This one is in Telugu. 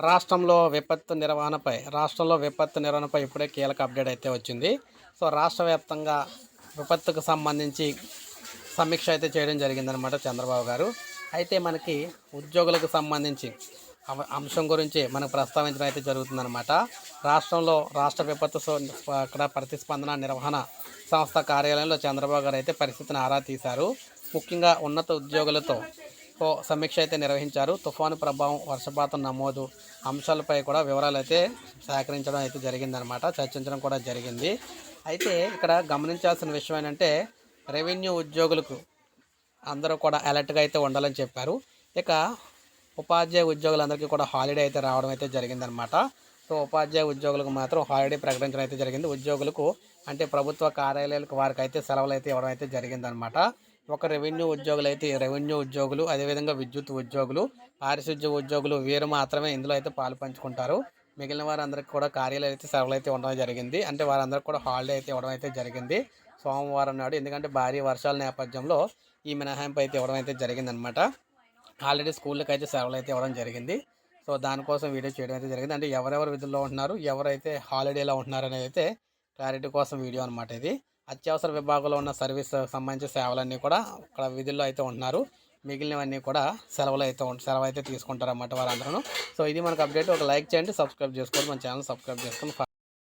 రాష్ట్రంలో విపత్తు నిర్వహణపై రాష్ట్రంలో విపత్తు నిర్వహణపై ఇప్పుడే కీలక అప్డేట్ అయితే వచ్చింది. సో రాష్ట్ర వ్యాప్తంగా విపత్తుకు సంబంధించి సమీక్ష అయితే చేయడం జరిగిందనమాట చంద్రబాబు గారు. అయితే మనకి ఉద్యోగులకు సంబంధించి అవ- అంశం గురించి మనకు ప్రస్తావించడం అయితే జరుగుతుందన్నమాట. రాష్ట్రంలో రాష్ట్ర విపత్తు అక్కడ ప్రతిస్పందన నిర్వహణ సంస్థ కార్యాలయంలో చంద్రబాబు గారు అయితే పరిస్థితిని ఆరా తీశారు. ముఖ్యంగా ఉన్నత ఉద్యోగులతో సమీక్ష అయితే నిర్వహించారు. తుఫాను ప్రభావం వర్షపాతం నమోదు అంశాలపై కూడా వివరాలు అయితే సేకరించడం అయితే జరిగిందనమాట చర్చించడం కూడా జరిగింది. అయితే ఇక్కడ గమనించాల్సిన విషయం ఏంటంటే రెవెన్యూ ఉద్యోగులకు అందరూ కూడా అలర్ట్గా అయితే ఉండాలని చెప్పారు. ఇక ఉపాధ్యాయ ఉద్యోగులందరికీ కూడా హాలిడే అయితే రావడం అయితే జరిగిందనమాట సో ఉపాధ్యాయ ఉద్యోగులకు మాత్రం హాలిడే ప్రకటించడం అయితే జరిగింది. ఉద్యోగులకు అంటే ప్రభుత్వ కార్యాలయాలకు వారికి అయితే సెలవులు అయితే ఇవ్వడం అయితే జరిగిందనమాట ఒక రెవెన్యూ ఉద్యోగులు అయితే రెవెన్యూ ఉద్యోగులు అదేవిధంగా విద్యుత్ ఉద్యోగులు పారిశుద్ధ్య ఉద్యోగులు వీరు మాత్రమే ఇందులో అయితే పాలు పంచుకుంటారు. మిగిలిన వారందరికీ కూడా కార్యాలయాలు అయితే సెలవులు అయితే ఉండడం జరిగింది. అంటే వారందరికీ కూడా హాలిడే అయితే ఇవ్వడం అయితే జరిగింది. సోమవారం నాడు ఎందుకంటే భారీ వర్షాల నేపథ్యంలో ఈ మినహాయింపు అయితే ఇవ్వడం అయితే జరిగిందనమాట ఆల్రెడీ స్కూళ్ళకి అయితే సెలవులు అయితే ఇవ్వడం జరిగింది. సో దానికోసం వీడియో చేయడం అయితే జరిగింది. అంటే ఎవరెవరు విధుల్లో ఉంటున్నారు ఎవరైతే హాలిడేలో ఉంటున్నారు అనేది అయితే క్లారిటీ కోసం వీడియో అనమాట ఇది. అత్యవసర విభాగంలో ఉన్న సర్వీస్ సంబంధించిన సేవలన్నీ కూడా అక్కడ విధుల్లో అయితే ఉంటున్నారు. మిగిలినవన్నీ కూడా సెలవులు అయితే సెలవు అయితే తీసుకుంటారు అన్నమాట వారందరూ సో ఇది మనకు అప్డేట్. ఒక లైక్ చేయండి సబ్స్క్రైబ్ చేసుకోండి మన ఛానల్ సబ్స్క్రైబ్ చేసుకొని